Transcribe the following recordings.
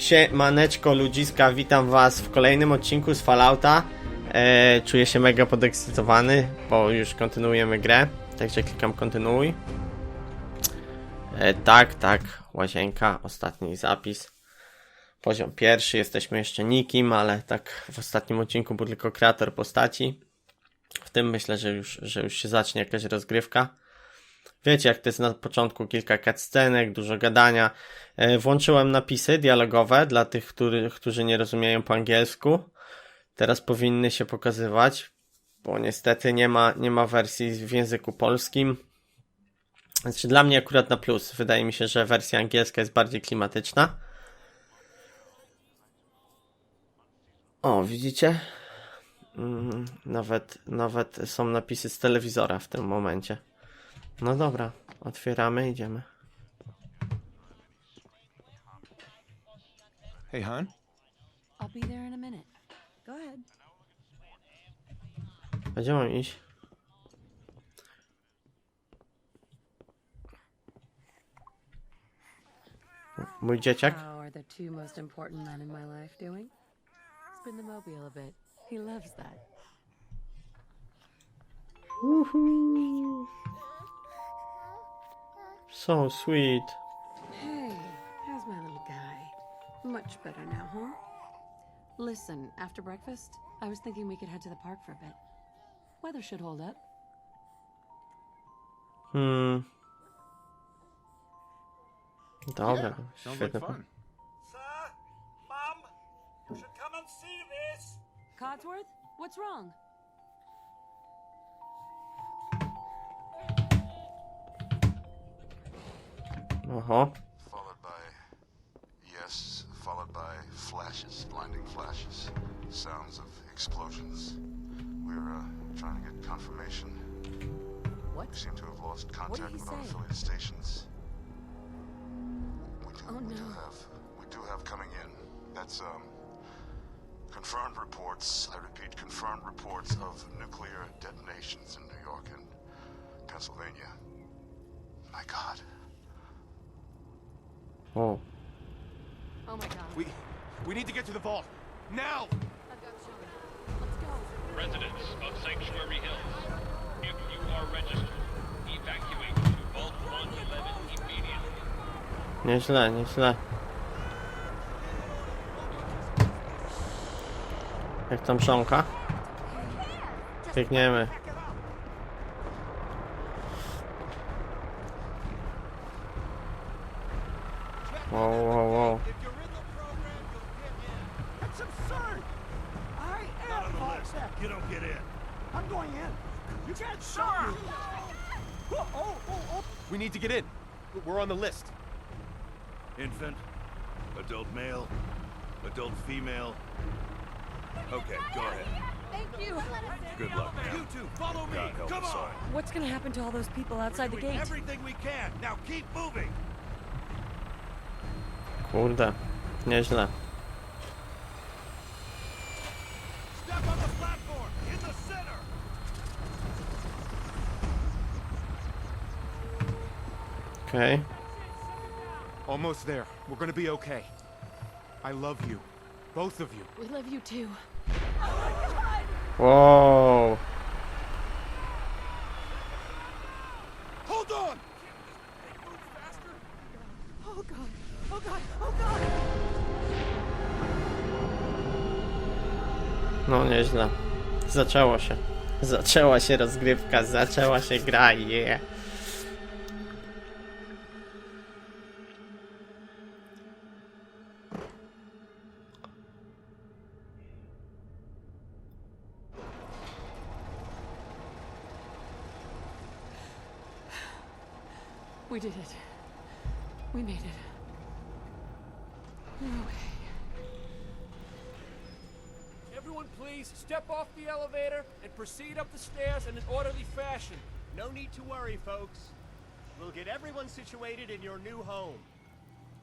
Siemaneczko ludziska, witam was w kolejnym odcinku z Fallouta. E, czuję się mega podekscytowany, bo już kontynuujemy grę, także klikam kontynuuj. E, tak, tak, łazienka, ostatni zapis. Poziom pierwszy, jesteśmy jeszcze nikim, ale tak w ostatnim odcinku był tylko kreator postaci. W tym myślę, że już, że już się zacznie jakaś rozgrywka. Wiecie, jak to jest na początku kilka cutscenek, dużo gadania. E, Włączyłem napisy dialogowe dla tych, który, którzy nie rozumieją po angielsku. Teraz powinny się pokazywać, bo niestety nie ma, nie ma wersji w języku polskim. Znaczy dla mnie akurat na plus. Wydaje mi się, że wersja angielska jest bardziej klimatyczna. O, widzicie? Mm, Nawet, nawet są napisy z telewizora w tym momencie. No dobra, otwieramy, idziemy. Hey, hon. I'll be there in a minute. Go ahead. A gdzie mam iść? Mój dzieciak? How are the two most important men in my life doing? Spin the mobile a bit. He loves that. Woohoo! So sweet. Hey, how's my little guy? Much better now, huh? Listen, after breakfast, I was thinking we could head to the park for a bit. Weather should hold up. Hmm. Dobra, Sounds like fun. Sir, Mum, you should come and see this. Codsworth, what's wrong? Oho. followed by yes, followed by flashes, blinding flashes, sounds of explosions. We're uh, trying to get confirmation. What? We seem to have lost contact he with our affiliate stations. We do, Oh, we do have, we do have coming in. That's um, confirmed reports. I repeat, confirmed reports of nuclear detonations in New York and Pennsylvania. My God. O. Oh my god. We we need to get to the vault now. I've got Sean. Let's go. Residents of Sanctuary Hills, if you are registered, evacuate to Vault 111 immediately. Nieźle, nieźle. Jak tam mrzonka? Biegniemy. Wow, wow, wow. If you're in the program, you'll get in. That's absurd. I am Not on the list. You don't get in. I'm going in. You can't stop me. Oh, oh, oh, oh. We need to get in. We're on the list. Infant, adult male, adult female. Okay, go ahead. Thank you. Good luck, You ma'am. two, follow me. God help Come us all. on. What's gonna happen to all those people outside the Doing gate? everything we can. Now keep moving. Kurde. Nieźle. Step on the platform. In the center. Okej. Almost there. We're gonna be okay. I love you, both of you. We love you too. Wow. Hold on. Oh god. Oh god. Oh god. No nieźle. Zaczęło się. Zaczęła się rozgrywka, zaczęła się gra, yeah. We did it. We made it. No way. Everyone please step off the elevator and proceed up the stairs in an orderly fashion. No need to worry, folks. We'll get everyone situated in your new home.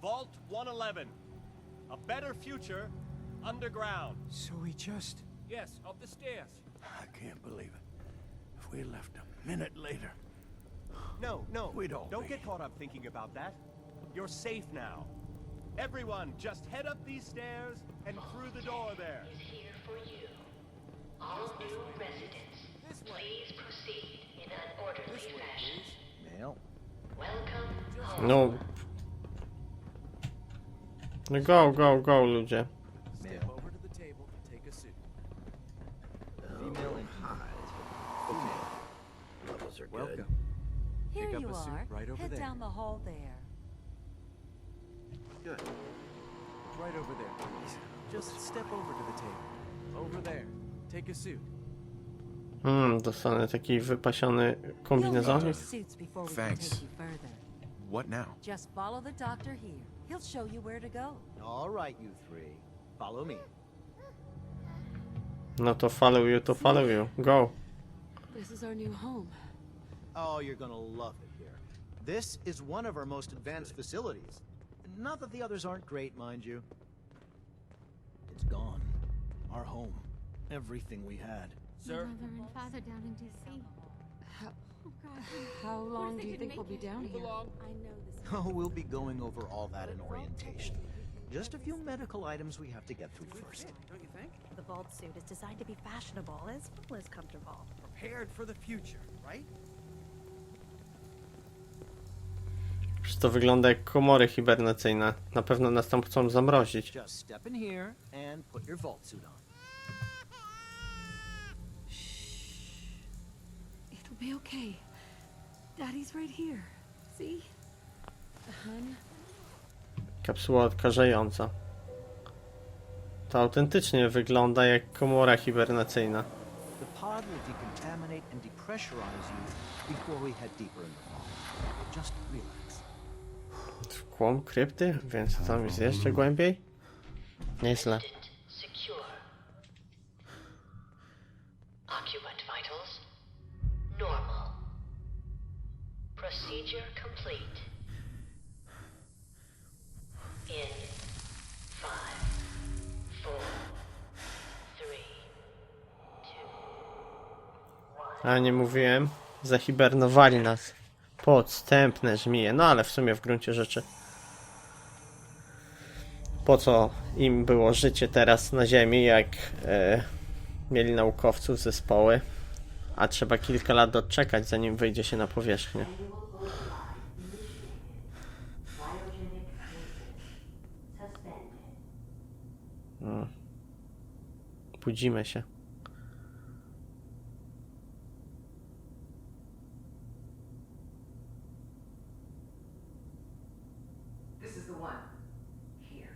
Vault 111. A better future underground. So we just. Yes, up the stairs. I can't believe it. If we left a minute later. No, no. We don't. Don't get caught up thinking about that. You're safe now. Everyone, just head up these stairs and through the door there. here for you. All new residents, please proceed in an orderly fashion. Male. Welcome home. No. No go, go, go, ludzie. Step over to the table and take a seat. Oh, Female and highs. Okay. Levels are good. Welcome. Here Pick up you a seat are. right over Head there. down the hall there. Good. Right over there, please. Just step over to the table. Over there. Take a suit. Hmm, dostanę taki wypasiony You'll need kombinezon. your suits before we Thanks. can take you further. What now? Just follow the doctor here. He'll show you where to go. All right, you three. Follow me. No to follow you, to follow you. Go. This is our new home. Oh, you're gonna love it here. This is one of our most advanced facilities. Not that the others aren't great, mind you. It's gone. Our home. Everything we had. Sir, Mother and father down in D.C. How, Oh, God. how long do you think we'll be down here? along. I know this. Oh, we'll be going over all that in orientation. Just a few medical items we have to get through first. Don't you think? The vault suit is designed to be fashionable as well as comfortable. Prepared for the future, right? Przecież to wygląda jak komory hibernacyjne. Na pewno nas tam chcą zamrozić. Just step in here and put your vault suit on. It'll be okay. Daddy's right here. See? Hun, Kapsuła odkażająca. To autentycznie wygląda jak komora hibernacyjna. The pod will decontaminate and depressurize you before we head deeper in the vault. Just relax. Kłąb krypty? Więc tam jest jeszcze głębiej? Nieźle. Secure. Occupant vitals. Normal. Procedure complete. In five, four, three, two, A nie mówiłem? Zahibernowali nas. Podstępne żmije. No ale w sumie w gruncie rzeczy. Po co im było życie teraz na Ziemi, jak e, mieli naukowców zespoły, a trzeba kilka lat odczekać, zanim wyjdzie się na powierzchnię. Mm. Budzimy się. This is the one. Here.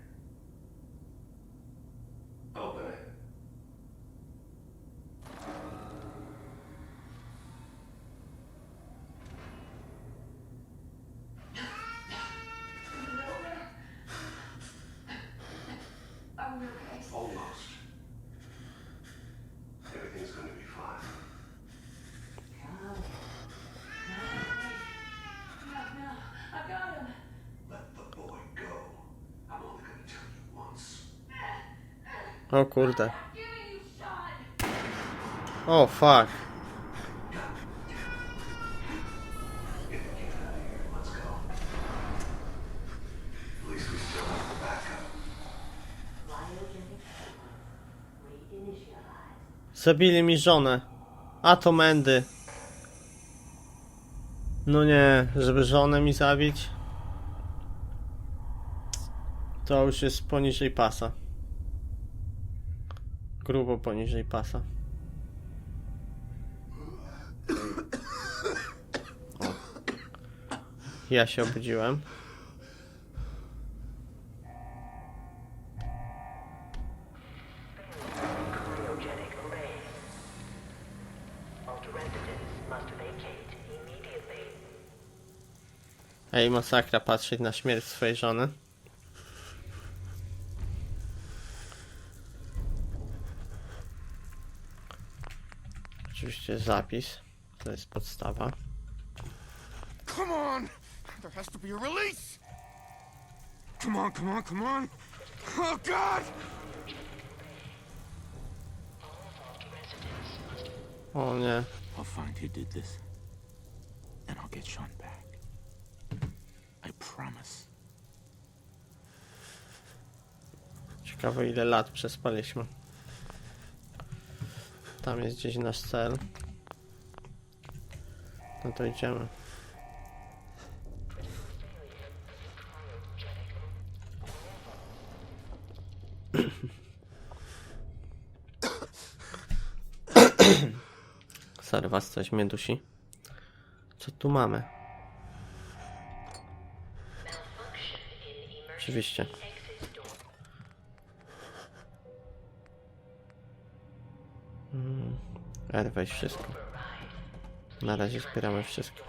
Open it. Almost. Everything's gonna be fine. I got him. Let the boy go. I'm only gonna tell you once. O kurde. O fuck. Zabili mi żonę. A to Mendy. No nie, żeby żonę mi zabić. To już jest poniżej pasa. Grubo poniżej pasa. O. Ja się obudziłem. Ej, masakra patrzeć na śmierć swojej żony. Zapis. To jest podstawa. Come on! There has to be a release! Come on, come on, come on! Oh, God! O nie. I'll find who did this, and I'll get Sean back. I promise. Ciekawe ile lat przespaliśmy. Tam jest gdzieś nasz cel. No to idziemy. Sorry, was coś mnie dusi. Co tu mamy? Oczywiście. Mm, R weź wszystko. Na razie zbieramy wszystko.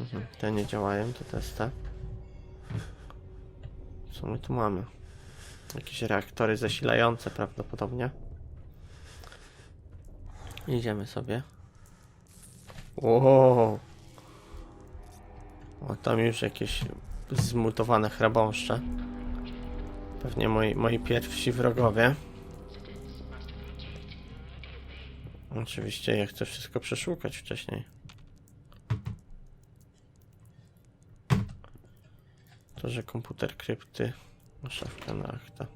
Mhm, te nie działają, to też te. Co my tu mamy? Jakieś reaktory zasilające prawdopodobnie. Idziemy sobie. Wow. O, tam już jakieś zmutowane chrabąszcze. Pewnie moi, moi pierwsi wrogowie. Oczywiście ja chcę wszystko przeszukać wcześniej. To, że komputer krypty. Szafka na akta.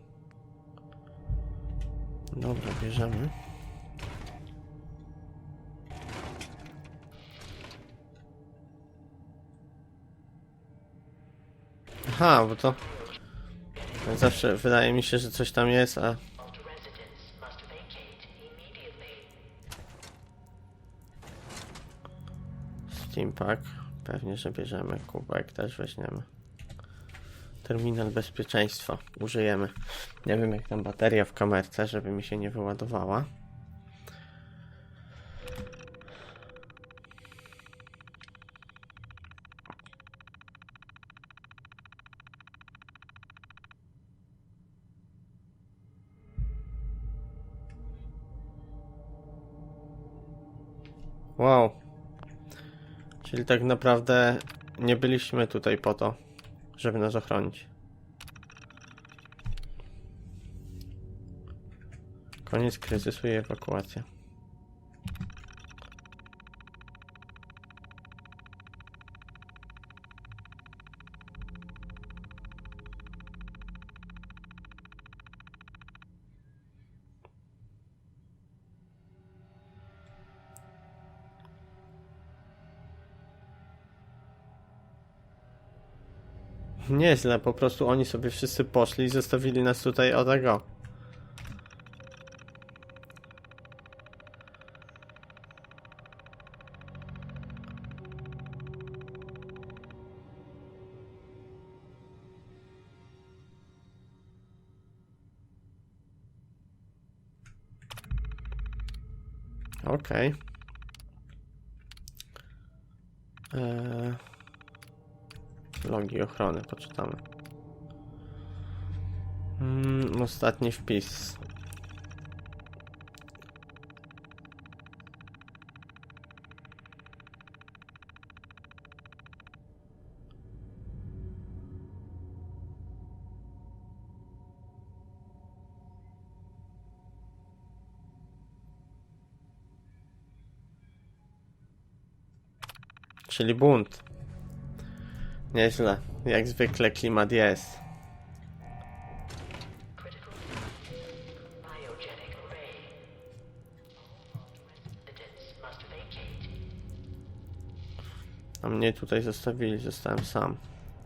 Dobra, bierzemy. Aha, bo to zawsze wydaje mi się, że coś tam jest, a Steampack, pewnie, że bierzemy, kubek też weźmiemy. Terminal bezpieczeństwa użyjemy. Nie wiem jak tam bateria w kamerce, żeby mi się nie wyładowała. Tak naprawdę nie byliśmy tutaj po to, żeby nas ochronić. Koniec kryzysu i ewakuacja. Nieźle, po prostu oni sobie wszyscy poszli i zostawili nas tutaj o tego. Okej. Eee... poczytamy. Mm, ostatni wpis. Czyli bunt. Nieźle. Jak zwykle klimat jest. A mnie tutaj zostawili, zostałem sam.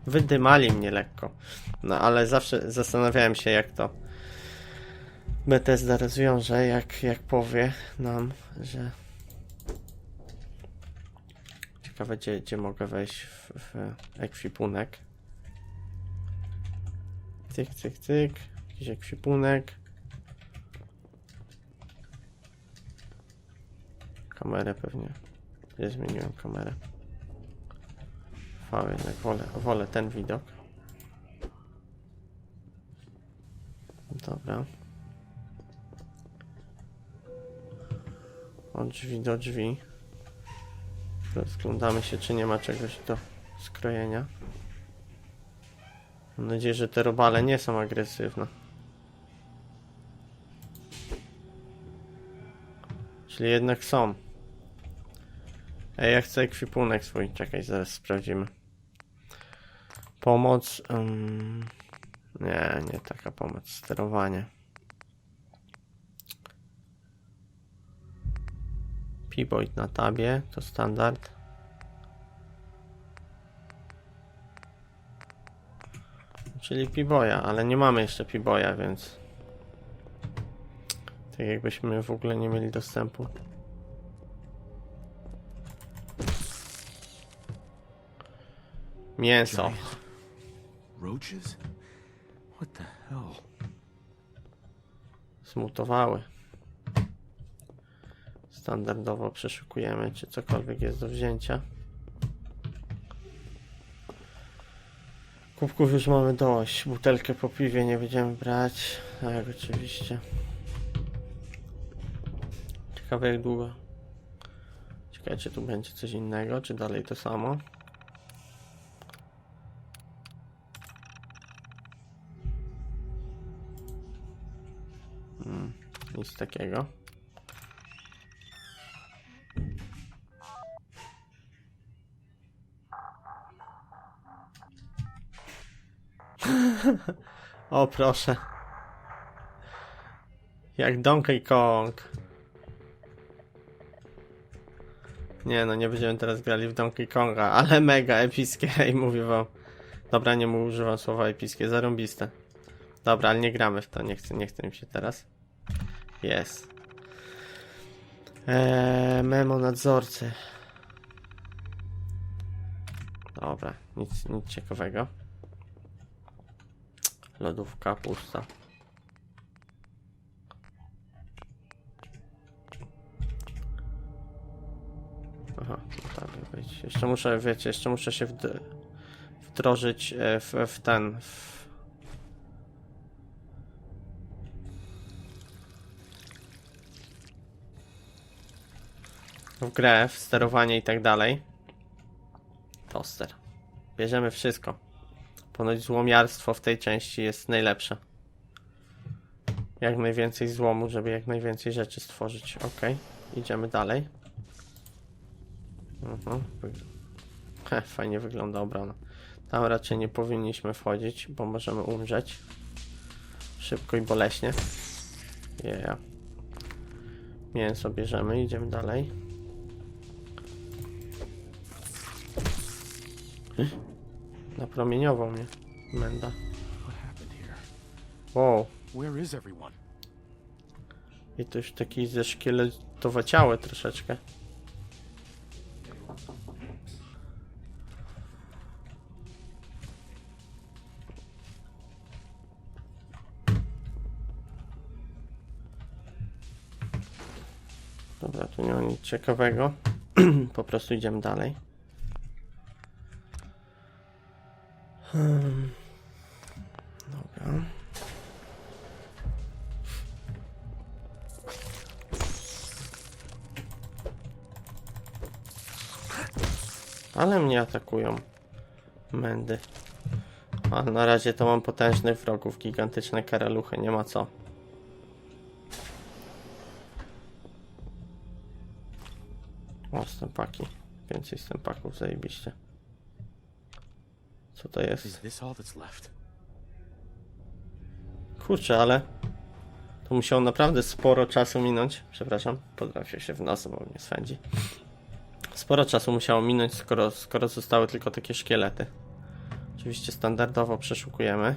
Wydymali mnie lekko. No ale zawsze zastanawiałem się jak to Bethesda rozwiąże, jak, jak powie nam, że Ciekawe, gdzie, gdzie mogę wejść w, w ekwipunek. Cyk, cyk, cyk. Jakiś ekwipunek. Kamerę pewnie. Gdzie zmieniłem kamerę? V jednak wolę, wolę ten widok. Dobra. Od drzwi do drzwi. Rozglądamy się, czy nie ma czegoś do skrojenia. Mam nadzieję, że te robale nie są agresywne. Czyli jednak są. Ej, ja chcę ekwipunek swój. Czekaj, zaraz sprawdzimy. Pomoc. Um, Nie, nie taka pomoc. Sterowanie. Pivoid na tabie, to standard. Czyli Piboja, ale nie mamy jeszcze Piboja, więc tak jakbyśmy w ogóle nie mieli dostępu. Mięso. Roaches? What the hell? Zmutowały. Standardowo przeszukujemy, czy cokolwiek jest do wzięcia. Kubków już mamy dość. Butelkę po piwie nie będziemy brać. Tak, oczywiście. Ciekawe jak długo. Ciekawe czy tu będzie coś innego, czy dalej to samo. Hmm, nic takiego. O proszę. Jak Donkey Kong. Nie no, nie będziemy teraz grali w Donkey Konga, ale mega epickie i mówię wam. Dobra, nie mu używam słowa epickie, zarąbiste. Dobra, ale nie gramy w to, nie chcę, nie chcę mi się teraz. Jest. Eee, memo nadzorcy. Dobra, nic, nic ciekawego. Lodówka pusta. Aha, tak, być. Jeszcze muszę, wiecie, jeszcze muszę się wd wdrożyć e, w, w ten. W... w grę, w sterowanie i tak dalej. Toster. Bierzemy wszystko. Ponoć złomiarstwo w tej części jest najlepsze. Jak najwięcej złomu, żeby jak najwięcej rzeczy stworzyć. Ok, idziemy dalej. Mhm. He, fajnie wygląda obrona. Tam raczej nie powinniśmy wchodzić, bo możemy umrzeć. Szybko i boleśnie. Yeah. Mięso bierzemy, idziemy dalej. Napromieniował mnie. Menda. Wow. I to już taki zeszkieletowaciały troszeczkę. Dobra, tu nie ma nic ciekawego. po prostu idziemy dalej. Hmm. Dobra. Ale mnie atakują. Mędy. A na razie to mam potężnych wrogów, gigantyczne karaluchy, nie ma co. O, stępaki. Więcej stępaków, zajebiście. Co to jest? Kurczę, ale... To musiało naprawdę sporo czasu minąć. Przepraszam, podrafię się w nos, bo mnie swędzi. Sporo czasu musiało minąć, skoro, skoro zostały tylko takie szkielety. Oczywiście standardowo przeszukujemy.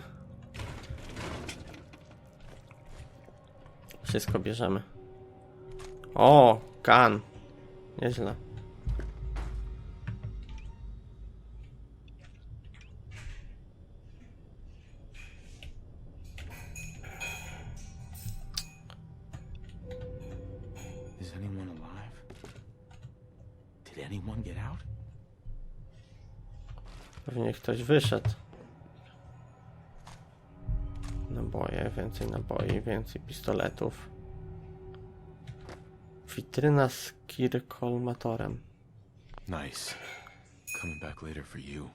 Wszystko bierzemy. O, kan. Nieźle. Ktoś wyszedł. Naboje, więcej naboi, więcej pistoletów. Witryna z kirkolmatorem. Nice. Coming back later for you.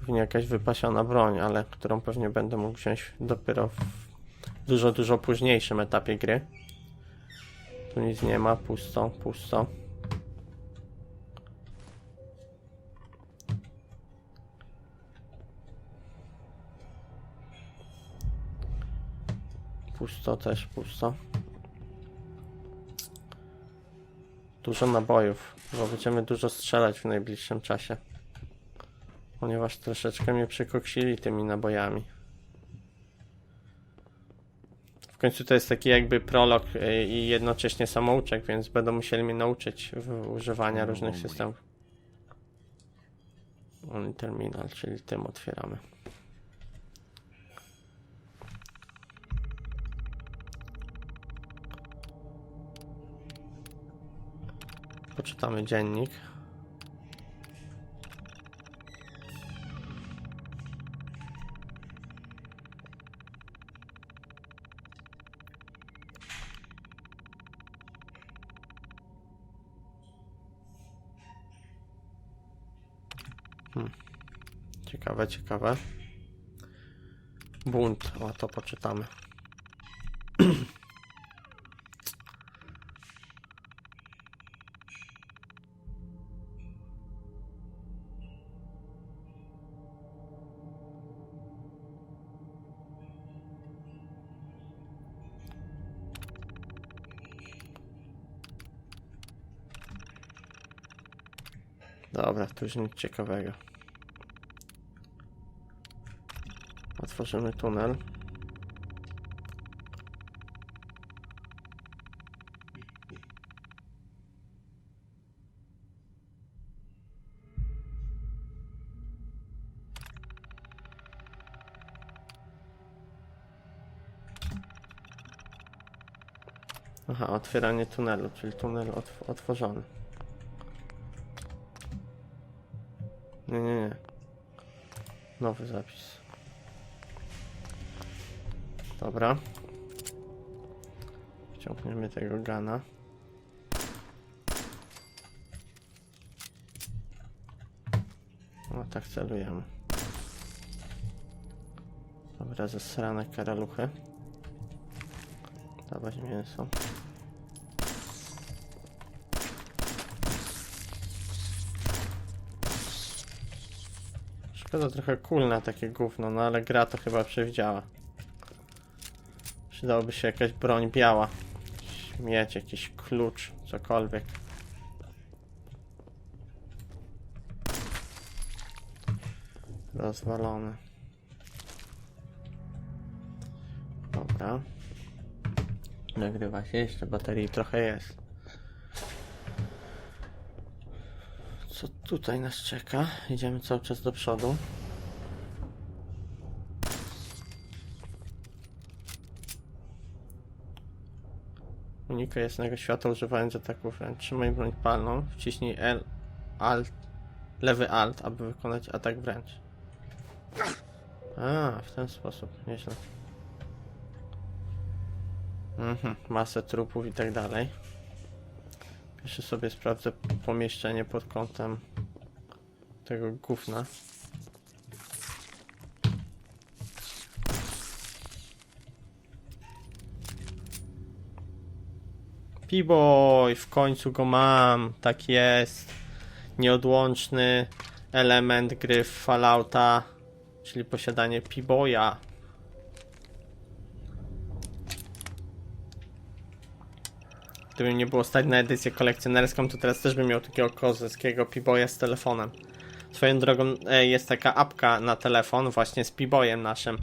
Pewnie jakaś wypasiona broń, ale którą pewnie będę mógł wziąć dopiero w dużo, dużo późniejszym etapie gry. Tu nic nie ma, pusto, pusto. Pusto też, pusto. Dużo nabojów, bo będziemy dużo strzelać w najbliższym czasie. Ponieważ troszeczkę mnie przykoksili tymi nabojami. W końcu to jest taki jakby prolog y, i jednocześnie samouczek, więc będą musieli mnie nauczyć używania różnych systemów. Only terminal, czyli tym otwieramy. Poczytamy dziennik. Hmm. Ciekawe, ciekawe. Bunt, o to poczytamy. Tu już nic ciekawego. Otworzymy tunel. Aha, otwieranie tunelu, czyli tunel otw otworzony. Nie, nie, nie. Nowy zapis. Dobra. Wciągniemy tego gana. O, tak celujemy. Dobra, zasrane karaluchy. Dawać mięso. Szkoda trochę cool na takie gówno, no ale gra to chyba przewidziała. Przydałoby się jakaś broń biała. Mieć jakiś klucz, cokolwiek. Rozwalony. Dobra. Nagrywa się, jeszcze baterii trochę jest. Co tutaj nas czeka? Idziemy cały czas do przodu. Unikaj jasnego światła używając ataków ręcz. Trzymaj broń palną. Wciśnij L, Alt, lewy Alt, aby wykonać atak wręcz. A, w ten sposób. Nieźle. Mhm, masę trupów i tak dalej. Jeszcze sobie sprawdzę pomieszczenie pod kątem tego gówna. P-Boy, w końcu go mam, tak jest. Nieodłączny element gry w Fallouta, czyli posiadanie P-Boya. Gdyby mnie było stać na edycję kolekcjonerską, to teraz też bym miał takiego kozewskiego P-Boya z telefonem. Swoją drogą e, jest taka apka na telefon właśnie z P-Boyem naszym.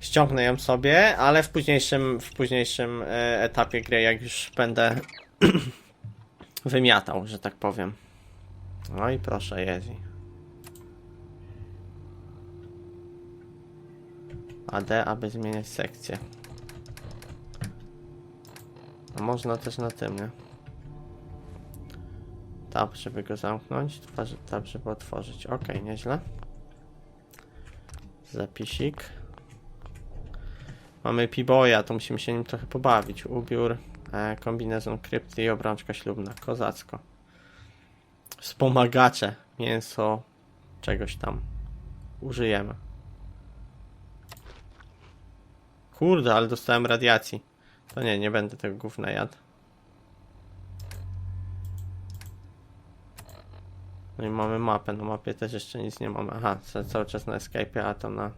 Ściągnę ją sobie, ale w późniejszym, w późniejszym e, etapie gry, jak już będę wymiatał, że tak powiem. No i proszę, Jezi. AD, aby zmieniać sekcję. Można też na tym, nie? Tab, żeby go zamknąć, tab, żeby otworzyć. Ok, nieźle. Zapisik. Mamy P-Boya, to musimy się nim trochę pobawić. Ubiór, e, kombinezon krypty i obrączka ślubna. Kozacko. Wspomagacze. Mięso czegoś tam użyjemy. Kurde, ale dostałem radiacji. To nie, nie będę tego gówna jadł. No i mamy mapę. Na mapie też jeszcze nic nie mamy. Aha, ca- cały czas na Skype, a to na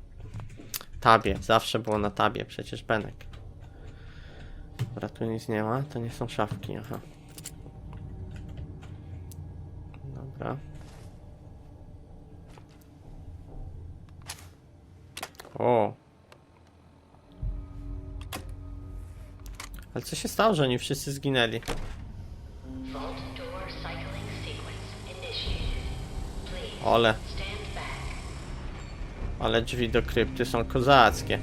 tabie. Zawsze było na tabie, przecież Benek. Dobra, tu nic nie ma, to nie są szafki, aha. Dobra. O. Ale co się stało, że oni wszyscy zginęli? Ole. Ale drzwi do krypty są kozackie.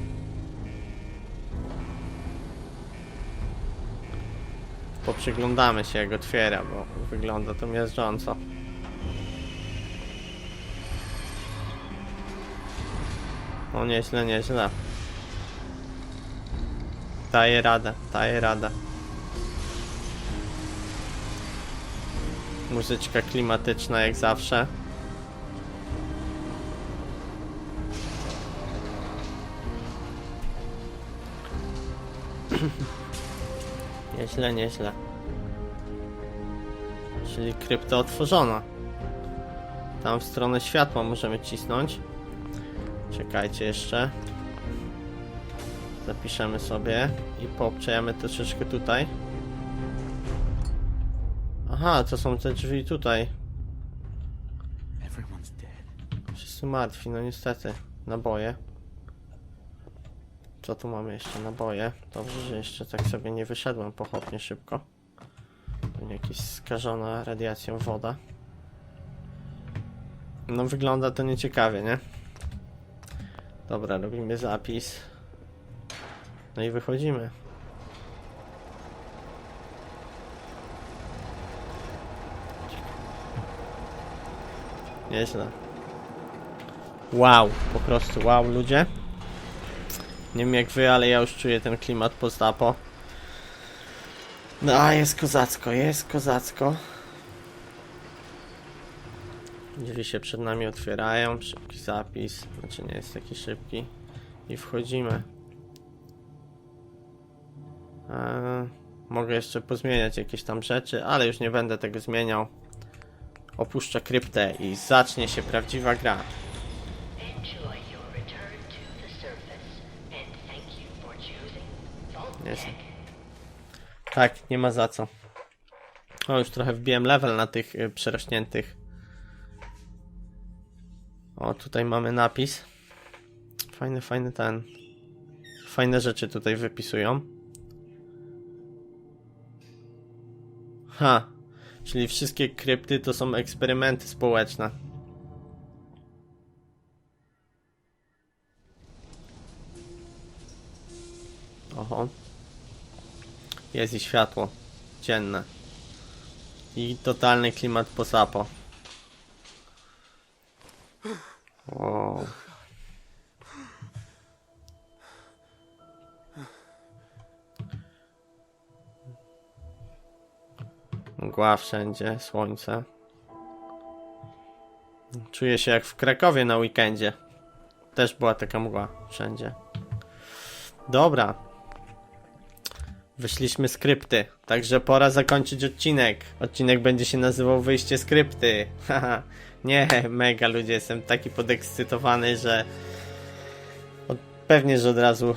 Poprzyglądamy się jak otwiera, bo wygląda to miażdżąco. O nieźle, nieźle. Daje radę, daje radę. Muzyczka klimatyczna jak zawsze. Nieźle, nieźle. Czyli krypta otworzona. Tam w stronę światła możemy cisnąć. Czekajcie jeszcze. Zapiszemy sobie i poobczajemy troszeczkę tutaj. Aha, to są te drzwi tutaj. Wszyscy martwi, no niestety. Naboje. Co tu mamy jeszcze? Naboje. Dobrze, że jeszcze tak sobie nie wyszedłem pochopnie szybko. Pewnie Jakaś skażona radiacją woda. No wygląda to nieciekawie, nie? Dobra, robimy zapis. No i wychodzimy. Nieźle. Wow, po prostu wow ludzie. Nie wiem jak wy, ale ja już czuję ten klimat post-apo. No a jest kozacko, jest kozacko. Drzwi się przed nami otwierają, szybki zapis, znaczy nie jest taki szybki. I wchodzimy. Eee, mogę jeszcze pozmieniać jakieś tam rzeczy, ale już nie będę tego zmieniał. Opuszczę kryptę i zacznie się prawdziwa gra. Jest. Tak, nie ma za co. O, już trochę wbiłem level na tych y, przerośniętych. O, tutaj mamy napis. Fajny, fajny ten. Fajne rzeczy tutaj wypisują. Ha, czyli wszystkie krypty to są eksperymenty społeczne. Oho. Jest i światło dzienne. I totalny klimat posapo. Wow. Mgła wszędzie, słońce. Czuję się jak w Krakowie na weekendzie. Też była taka mgła wszędzie. Dobra, Wyszliśmy skrypty, także pora zakończyć odcinek. Odcinek będzie się nazywał Wyjście skrypty. Haha, nie, mega ludzie, jestem taki podekscytowany, że pewnie, że od razu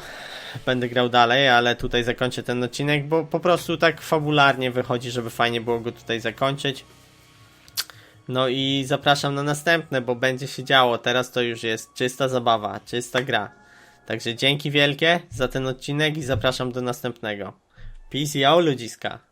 będę grał dalej, ale tutaj zakończę ten odcinek, bo po prostu tak fabularnie wychodzi, żeby fajnie było go tutaj zakończyć. No i zapraszam na następne, bo będzie się działo. Teraz to już jest czysta zabawa, czysta gra. Także dzięki wielkie za ten odcinek i zapraszam do następnego. Peace i ludziska.